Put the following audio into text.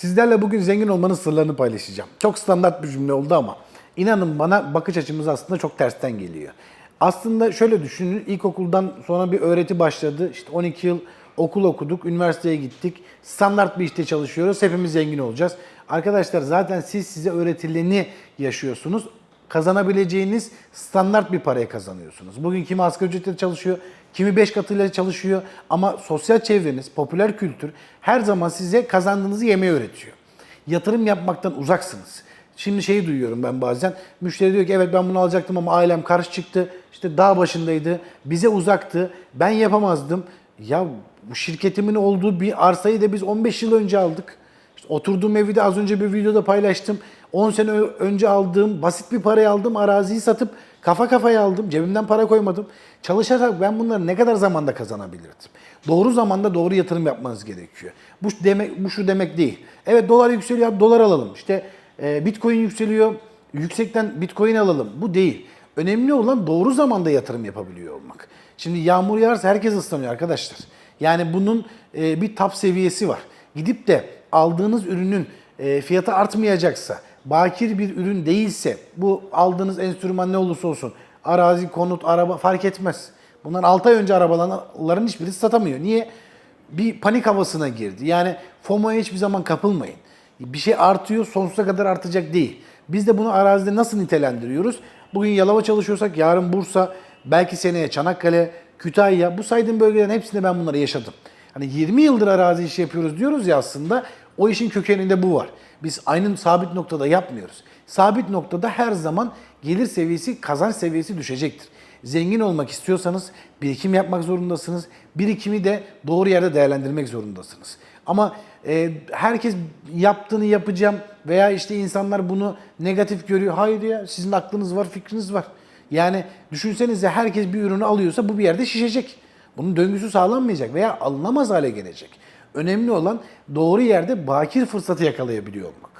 Sizlerle bugün zengin olmanın sırlarını paylaşacağım. Çok standart bir cümle oldu ama inanın bana bakış açımız aslında çok tersten geliyor. Aslında şöyle düşünün, ilkokuldan sonra bir öğreti başladı. İşte 12 yıl okul okuduk, üniversiteye gittik. Standart bir işte çalışıyoruz, hepimiz zengin olacağız. Arkadaşlar zaten siz size öğretileni yaşıyorsunuz. Kazanabileceğiniz standart bir paraya kazanıyorsunuz. Bugün kimi asgari ücretle çalışıyor, kimi 5 katıyla çalışıyor ama sosyal çevreniz, popüler kültür her zaman size kazandığınızı yemeyi öğretiyor. Yatırım yapmaktan uzaksınız. Şimdi şeyi duyuyorum ben bazen. Müşteri diyor ki evet ben bunu alacaktım ama ailem karşı çıktı. İşte dağ başındaydı. Bize uzaktı. Ben yapamazdım. Ya bu şirketimin olduğu bir arsayı da biz 15 yıl önce aldık. Oturduğum evi de az önce bir videoda paylaştım. 10 sene önce aldığım basit bir parayı aldım. Araziyi satıp kafa kafaya aldım. Cebimden para koymadım. Çalışarak ben bunları ne kadar zamanda kazanabilirdim? Doğru zamanda doğru yatırım yapmanız gerekiyor. Bu demek bu şu demek değil. Evet dolar yükseliyor, dolar alalım. İşte e, Bitcoin yükseliyor, yüksekten Bitcoin alalım. Bu değil. Önemli olan doğru zamanda yatırım yapabiliyor olmak. Şimdi yağmur yağarsa herkes ıslanıyor arkadaşlar. Yani bunun e, bir tap seviyesi var. Gidip de aldığınız ürünün e, fiyatı artmayacaksa, bakir bir ürün değilse, bu aldığınız enstrüman ne olursa olsun, arazi, konut, araba fark etmez. Bunlar 6 ay önce arabaların hiçbirisi satamıyor. Niye? Bir panik havasına girdi. Yani FOMO'ya hiçbir zaman kapılmayın. Bir şey artıyor, sonsuza kadar artacak değil. Biz de bunu arazide nasıl nitelendiriyoruz? Bugün Yalova çalışıyorsak yarın Bursa, belki seneye Çanakkale, Kütahya, bu saydığım bölgelerin hepsinde ben bunları yaşadım. Hani 20 yıldır arazi işi yapıyoruz diyoruz ya aslında o işin kökeninde bu var. Biz aynı sabit noktada yapmıyoruz. Sabit noktada her zaman gelir seviyesi, kazanç seviyesi düşecektir. Zengin olmak istiyorsanız birikim yapmak zorundasınız. Birikimi de doğru yerde değerlendirmek zorundasınız. Ama e, herkes yaptığını yapacağım veya işte insanlar bunu negatif görüyor. Hayır ya sizin aklınız var, fikriniz var. Yani düşünsenize herkes bir ürünü alıyorsa bu bir yerde şişecek. Bunun döngüsü sağlanmayacak veya alınamaz hale gelecek. Önemli olan doğru yerde bakir fırsatı yakalayabiliyor olmak.